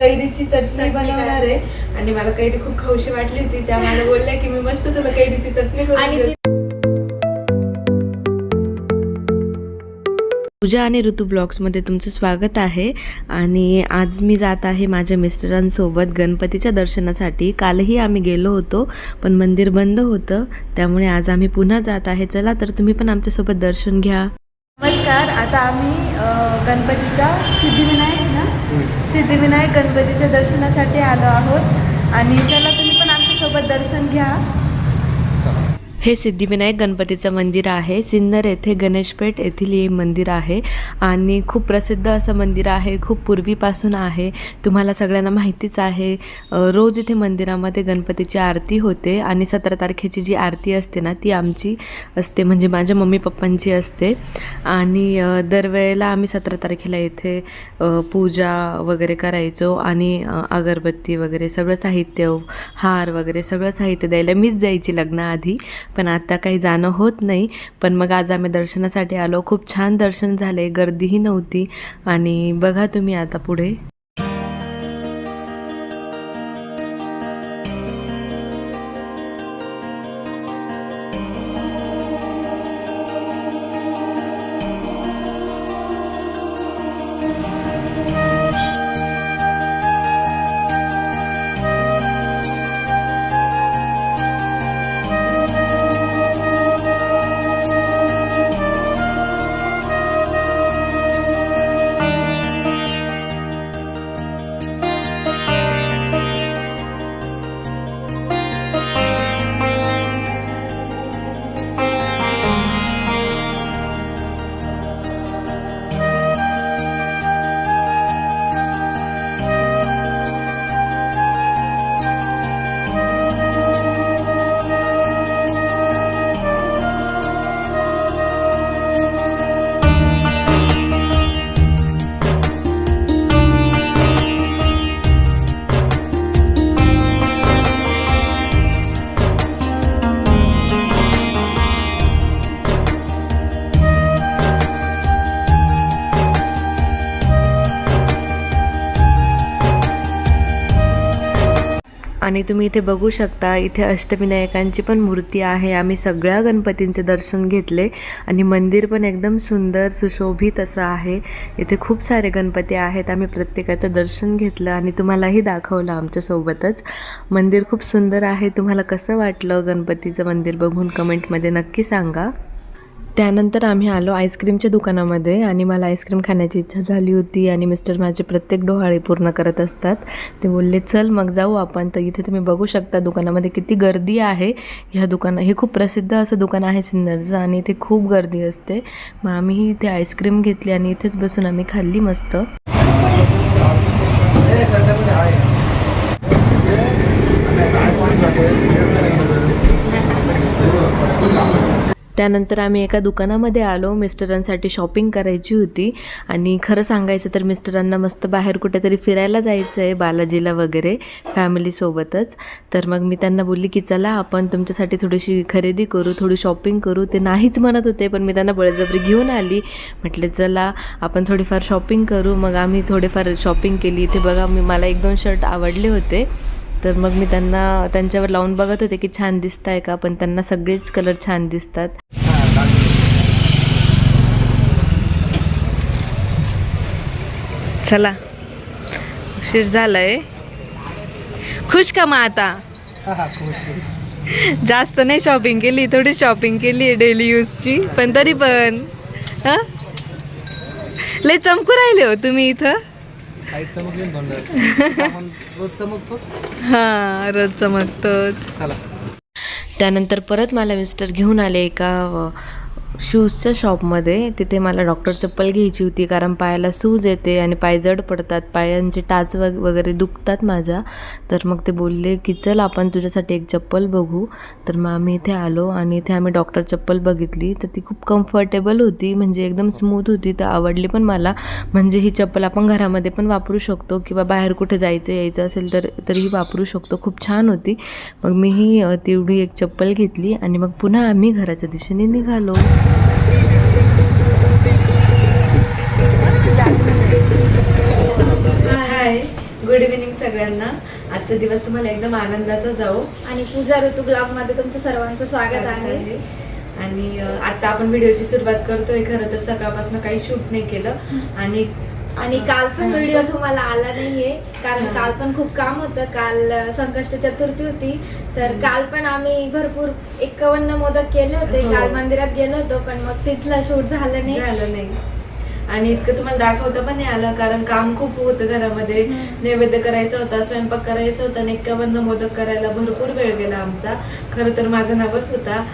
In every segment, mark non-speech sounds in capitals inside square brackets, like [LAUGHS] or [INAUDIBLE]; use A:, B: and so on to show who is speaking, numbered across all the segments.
A: कैरीची चटणी बनवणार आहे. आणि मला कैरी खूप खाऊशी वाटली होती. त्या मला बोलल्या की मी मस्त तुला कैरीची चटणी करून. पूजा आणि ऋतू ब्लॉग्समध्ये तुमचं स्वागत आहे. आणि आज मी जात आहे माझ्या मिस्टरांसोबत गणपतीच्या दर्शनासाठी. कालही आम्ही गेलो होतो पण मंदिर बंद होतं. त्यामुळे आज आम्ही पुन्हा जात आहे. चला तर तुम्ही पण आमच्यासोबत दर्शन घ्या. नमस्कार आता आम्ही गणपतीच्या सिद्धिविनायक ना? सिद्धिविनायक गणपतीच्या दर्शनासाठी आलो आहोत. आणि चला तुम्ही पण आमच्यासोबत दर्शन घ्या. हे सिद्धिविनायक गणपतीचं मंदिर आहे. सिन्नर येथे गणेशपेठ येथील हे मंदिर आहे. आणि खूप प्रसिद्ध असं मंदिर आहे. खूप पूर्वीपासून आहे. तुम्हाला सगळ्यांना माहितीच आहे. रोज इथे मंदिरामध्ये गणपतीची आरती होते. आणि सतरा तारखेची जी आरती असते ना ती आमची असते. म्हणजे माझ्या मम्मी पप्पांची असते. आणि दरवेळेला आम्ही सतरा तारखेला इथे पूजा वगैरे करायचो. आणि अगरबत्ती वगैरे सगळं साहित्य हार वगैरे सगळं साहित्य द्यायला मीच जायची लग्नाआधी. पण आता काही जाणं होत नाही. पण मग आज आम्ही दर्शनासाठी आलो. खूप छान दर्शन झाले. गर्दीही नव्हती. आणि बघा तुम्ही आता पुढे. आणि तुम्ही इथे बघू शकता इथे अष्टविनायकांची पण मूर्ती आहे. आम्ही सगळ्या गणपतींचे दर्शन घेतले आणि मंदिर पण एकदम सुंदर सुशोभित असं आहे. इथे खूप सारे गणपती आहेत. आम्ही प्रत्येकाचं दर्शन घेतलं आणि तुम्हालाही दाखवलं आमच्यासोबतच मंदिर खूप सुंदर आहे. तुम्हाला कसं वाटलं गणपतीचं मंदिर बघून? कमेंटमध्ये नक्की सांगा. त्यानंतर आम्ही आलो आईस्क्रीमच्या दुकानामध्ये आणि मला आईस्क्रीम खाण्याची इच्छा झाली होती आणि मिस्टर माझे प्रत्येक डोहाळे पूर्ण करत असतात. ते बोलले चल मग जाऊ आपण. तर इथे तुम्ही बघू शकता दुकानामध्ये किती गर्दी आहे. ह्या दुकाना हे खूप प्रसिद्ध असं दुकान आहे सिन्नरचं आणि इथे खूप गर्दी असते. मग आम्ही इथे आईस्क्रीम घेतली आणि इथेच बसून आम्ही खाल्ली मस्त. त्यानंतर आम्ही एका दुकानामध्ये आलो. मिस्टरांसाठी शॉपिंग करायची होती. आणि खरं सांगायचं तर मिस्टरांना मस्त बाहेर कुठेतरी फिरायला जायचं आहे बालाजीला वगैरे फॅमिलीसोबतच तर मग मी त्यांना बोलली की चला आपण तुमच्यासाठी थोडीशी खरेदी करू थोडी शॉपिंग करू. ते नाहीच म्हणत होते पण मी त्यांना बळजबरी घेऊन आली. म्हटले चला आपण थोडीफार शॉपिंग करू. मग आम्ही थोडेफार शॉपिंग केली. इथे बघा मी मला एक दोन शर्ट आवडले होते. तर मग मी त्यांना त्यांच्यावर लावून बघत होते की छान दिसत आहे का पण त्यांना सगळेच कलर छान दिसतात. चला. उशीर झालाय. खुश का मग आता? जास्त नाही शॉपिंग केली थोडी शॉपिंग केली आहे डेली यूजची पण तरी पण. हा? लय चमकू राहिले हो तुम्ही इथं.
B: रोज चमकतोच?
A: हा रोज चमकतोच.
B: चला.
A: त्यानंतर परत मला मिस्टर घेऊन आले एका शूजच्या शॉपमध्ये तिथे मला डॉक्टर चप्पल घ्यायची होती कारण पायाला सूज येते आणि पाय जड पडतात. पायांचे टाच वग वगैरे दुखतात माझ्या. तर मग ते बोलले की चल आपण तुझ्यासाठी एक चप्पल बघू. तर मग आम्ही इथे आलो आणि इथे आम्ही डॉक्टर चप्पल बघितली. तर ती खूप कम्फर्टेबल होती म्हणजे एकदम स्मूथ होती. तर आवडली पण मला. म्हणजे ही चप्पल आपण घरामध्ये पण वापरू शकतो किंवा बाहेर कुठे जायचं यायचं असेल तर तरीही वापरू शकतो. खूप छान होती. मग मीही तेवढी एक चप्पल घेतली आणि मग पुन्हा आम्ही घराच्या दिशेने निघालो. हाय गुड इव्हिनिंग सगळ्यांना. आजचा दिवस तुम्हाला एकदम आनंदाचा जाऊ
C: आणि पूजा ऋतू ब्लॉगमध्ये तुमचं सर्वांचं स्वागत आहे.
A: आणि आता आपण व्हिडिओची सुरुवात करतोय. खरं तर सकाळपासून काही शूट नाही केलं. आणि
C: आणि काल पण. व्हिडिओ तुम्हाला आला नाहीये कारण. काल पण खूप काम होतं काल संकष्ट चतुर्थी होती तर. काल पण आम्ही भरपूर एकावन्न मोदक केले होते
A: हो.
C: काल मंदिरात गेलो होतो पण मग तिथलं शूट झालं नाही
A: झालं नाही आणि इतकं तुम्हाला दाखवता पण नाही आलं कारण काम खूप होतं घरामध्ये. नैवेद्य करायचा होता स्वयंपाक करायचा होता आणि एकावन्न मोदक करायला भरपूर वेळ गेला आमचा. खरं तर माझा नवस होता.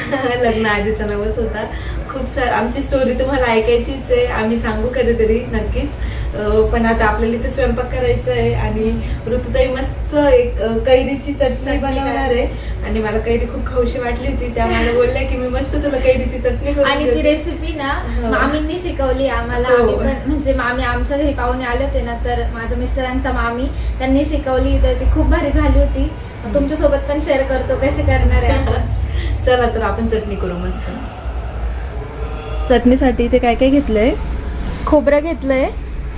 A: [LAUGHS] लग्न आधीचा नवस होता. खूप सार आमची स्टोरी तुम्हाला ऐकायचीच आहे. आम्ही सांगू कधीतरी नक्कीच. पण आता आपल्याला इथे स्वयंपाक करायचा आहे आणि ऋतुताई मस्त एक कैरीची चटणी बनवणार आहे. आणि मला कैरी खूप खाऊशी वाटली होती त्या मला बोलल्या की मी मस्त तुला कैरीची चटणी करून
C: आणि ती. रेसिपी ना
A: हो.
C: मामींनी शिकवली आम्हाला
A: हो.
C: म्हणजे मामी आमच्या घरी पाहुणे आले होते ना तर माझ्या मिस्टरांच्या मामी त्यांनी शिकवली तर ती खूप भारी झाली होती. मग तुमच्यासोबत पण शेअर करतो कशी करणार आहे [LAUGHS]
A: चला तर आपण चटणी करू मस्त. चटणीसाठी इथे काय काय घेतलंय?
C: खोबरं घेतलंय.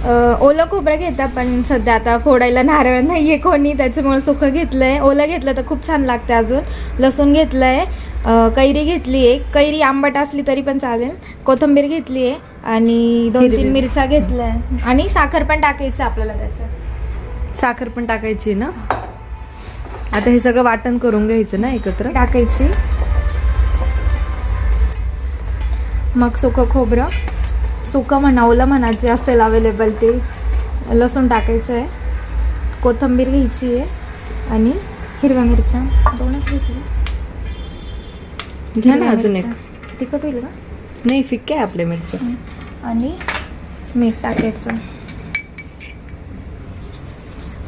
C: ओलं खोबरं घेता पण सध्या आता फोडायला नारळ नाहीये कोणी त्याच्यामुळे सुकं घेतलंय. ओलं घेतलं तर खूप छान लागते अजून. लसूण घेतलंय अं, कैरी घेतली आहे. कैरी आंबट असली तरी पण चालेल. कोथिंबीर घेतली आहे आणि दोन. तीन मिरच्या घेतल्या. आणि साखर पण टाकायची आपल्याला त्याच्यात.
A: साखर पण टाकायची ना? आता हे सगळं वाटण करून घ्यायचं ना एकत्र?
C: टाकायची. मग सुकं खोबरं. सुकं म्हणा ओलं म्हणा जे असेल अवेलेबल ते. लसूण टाकायचं आहे. कोथिंबीर घ्यायची आहे. आणि हिरव्या मिरच्या. दोनच घेतली
A: घ्या ना अजून एक.
C: तिखट होईल का?
A: नाही फिक्के आहे आपल्या मिरच्या
C: आणि मीठ टाकायचं.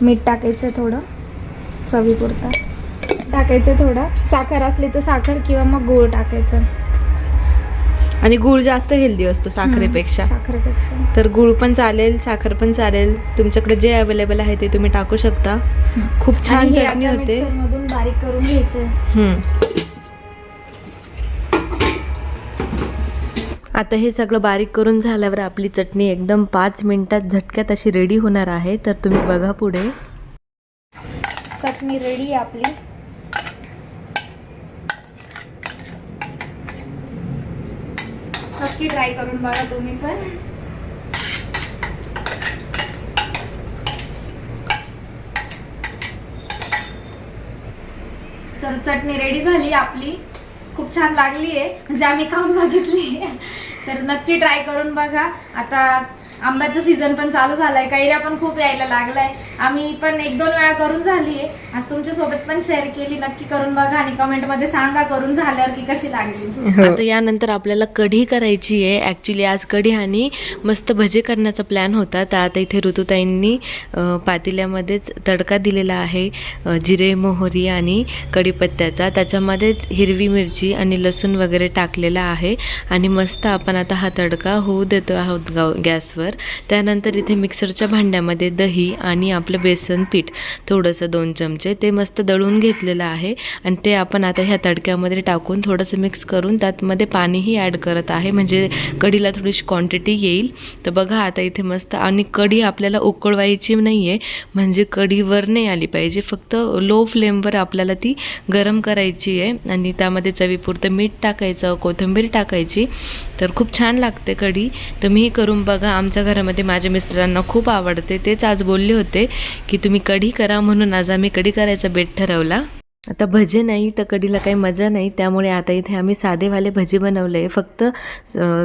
C: मीठ टाकायचं थोडं. चवीपुरतं. टाकायचं थोडं. साखर असली तर साखर किंवा मग गूळ टाकायचं.
A: आणि गुळ जास्त हेल्दी असतो साखरेपेक्षा. तर गुळ पण चालेल साखर पण चालेल. तुमच्याकडे जे अवेलेबल आहे ते तुम्ही टाकू शकता. खूप छान चटणी
C: आता
A: होते.
C: बारीक करून घ्यायचं.
A: आता हे सगळं बारीक करून झाल्यावर आपली चटणी एकदम पाच मिनिटात झटक्यात अशी रेडी होणार आहे. तर तुम्ही बघा पुढे.
C: चटणी रेडी आपली. नक्की ट्राय करून बघा तुम्ही पण. तर चटणी रेडी झाली आपली. खूप छान लागली आहे म्हणजे आम्ही खाऊन बघितली तर नक्की ट्राय करून बघा. आता आंब्याचं सीझन पण चालू झालाय. कैऱ्या पण खूप यायला लागलाय. आम्ही पण एक दोन वेळा करून झाली आहे आज तुमच्यासोबत पण शेअर केली. नक्की करून बघा आणि कमेंटमध्ये सांगा करून झाल्यावर की कशी लागली.
A: आता यानंतर आपल्याला कढी करायची आहे ॲक्च्युली आज कढी आणि मस्त भजे करण्याचा प्लॅन होता. तर आता इथे ऋतुताईंनी पातेल्यामध्येच तडका दिलेला आहे. जिरे मोहरी आणि कढीपत्त्याचा. त्याच्यामध्येच हिरवी मिरची आणि लसूण वगैरे टाकलेला आहे. आणि मस्त आपण आता हा तडका होऊ देतो आहोत गाव गॅसवर त्यानंतर इथे मिक्सरच्या भांड्यामध्ये दही आणि आपलं बेसन पीठ थोडंसं दोन चमचे ते मस्त दळून घेतलेलं आहे. आणि ते आपण आता ह्या तडक्यामध्ये टाकून थोडंसं मिक्स करून त्यातमध्ये पाणीही ॲड करत आहे. म्हणजे कढीला थोडीशी क्वांटिटी येईल. तर बघा आता इथे मस्त आणि कढी आपल्याला उकळवायची नाही आहे म्हणजे कढी वर नाही आली पाहिजे. फक्त लो फ्लेमवर आपल्याला ती गरम करायची आहे. आणि त्यामध्ये चवीपुरतं मीठ टाकायचं कोथिंबीर टाकायची. तर खूप छान लागते कढी. तर मीही करून बघा. आमच्या घरामध्ये माझ्या मिस्टरांना खूप आवडते. तेच आज बोलले होते की तुम्ही कढी करा म्हणून आज आम्ही कढी करायचा बेट ठरवला. आता भजे नाही तर कढीला काही मजा नाही. त्यामुळे आता इथे आम्ही साधेवाले भजे बनवले फक्त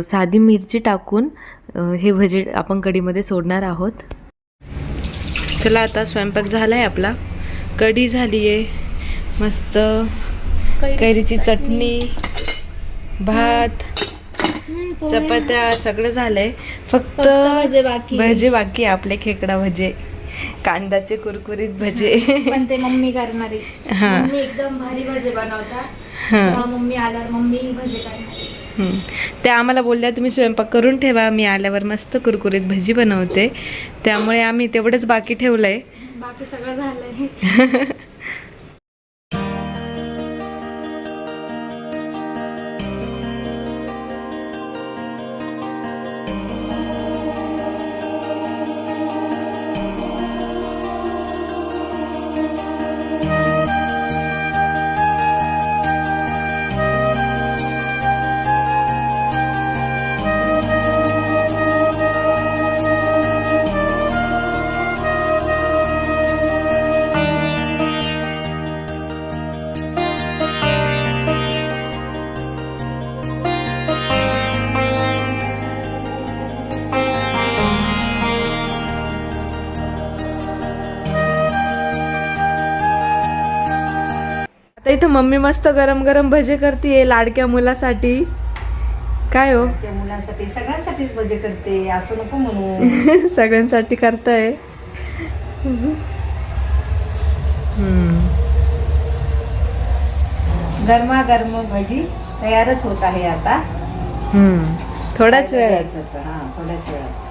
A: साधी मिरची टाकून हे भजे आपण कढीमध्ये सोडणार आहोत. चला आता स्वयंपाक झाला आहे आपला. कढी झाली आहे. मस्त. कैरीची चटणी भात. चपात्या सगळं झालंय. फक्त
C: भजे बाकी.
A: भजे बाकी आहे, आपले खेकडा भजे कांदाचे कुरकुरीत भजे.
C: पण ते मम्मी करणारी.
A: हा.
C: मम्मी एकदम भारी भजे बनवता
A: हा.
C: मम्मी आल्यावर मम्मी भजे करणारी.
A: त्या आम्हाला बोलल्या तुम्ही स्वयंपाक करून ठेवा मी आल्यावर मस्त कुरकुरीत भजी बनवते. त्यामुळे आम्ही तेवढंच बाकी ठेवलंय.
C: बाकी सगळं झालंय. [LAUGHS]
A: इथं मम्मी मस्त गरम गरम भजे करते लाडक्या मुलासाठी. काय हो?
D: त्या मुलांसाठी सगळ्यांसाठीच भजे करते असं नको म्हणू. [LAUGHS]
A: सगळ्यांसाठी करताय. हम्म.
D: गरमा गरम भजी तयारच होत आहे आता.
A: हम्म. थोड्याच
D: द्यायचं तर, हा थोड्याच वेळात.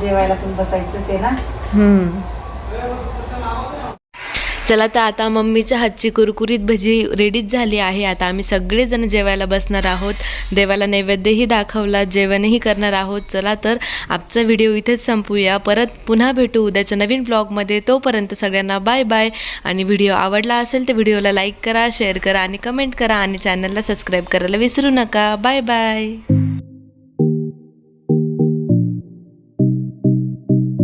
D: जेवायला पण बसायचंच आहे ना.
A: हम्म. चला तर आता मम्मीच्या हातची कुरकुरीत भजी रेडीच झाली आहे. आता आम्ही सगळेजण जेवायला बसणार आहोत. देवाला नैवेद्यही दाखवला जेवणही करणार आहोत. चला तर आजचा व्हिडिओ इथेच संपूया. परत पुन्हा भेटू उद्याच्या नवीन ब्लॉगमध्ये तोपर्यंत सगळ्यांना बाय बाय आणि व्हिडिओ आवडला असेल तर व्हिडिओला लाईक करा शेअर करा आणि कमेंट करा. आणि चॅनलला सबस्क्राईब करायला विसरू नका. Bye bye